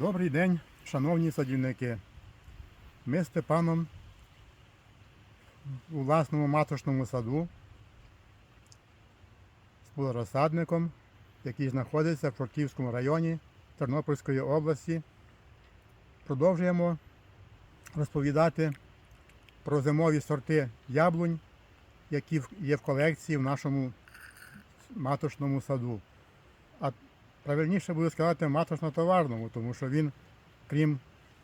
Добрий день, шановні садівники. Ми з Степаном у власному маточному саду з розсадником, який знаходиться в Чортківському районі Тернопільської області. Продовжуємо розповідати про зимові сорти яблунь, які є в колекції в нашому маточному саду. Правильніше буде сказати маточно-товарному, тому що він, крім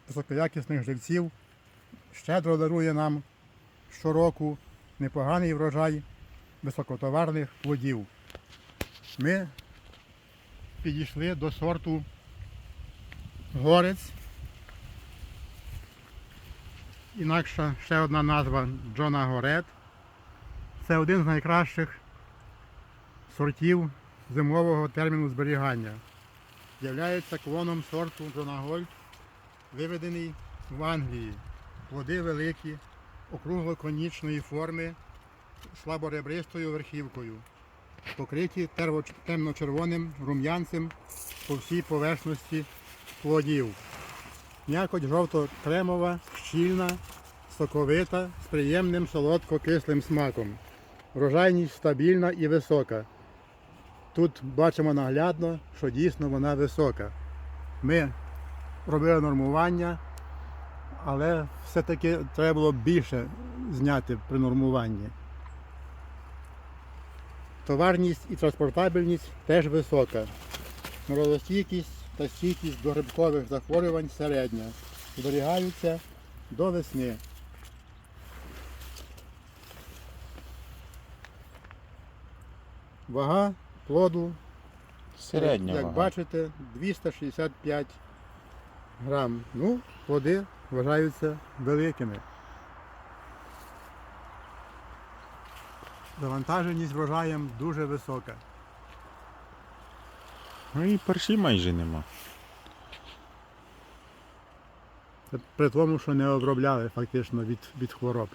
високоякісних живців, щедро дарує нам щороку непоганий врожай високотоварних плодів. Ми підійшли до сорту горець. Інакша ще одна назва Джона Горет. Це один з найкращих сортів зимового терміну зберігання. Являється клоном сорту Джонагольд, виведений в Англії. Плоди великі, округлоконічної форми, слаборебристою верхівкою, покриті темно-червоним рум'янцем по всій поверхності плодів. М'якоть жовто-кремова, щільна, соковита, з приємним солодко-кислим смаком. Врожайність стабільна і висока. Тут бачимо наглядно, що дійсно вона висока. Ми робили нормування, але все-таки треба було більше зняти при нормуванні. Товарність і транспортабельність теж висока. Морозостійкість та стійкість до грибкових захворювань середня. Зберігаються до весни. Вага плоду Середня як бачите, 265 грам. Ну, плоди вважаються великими. Завантаженість врожаєм дуже висока. Ну і перші майже нема. Це при тому, що не обробляли фактично від, від хвороб.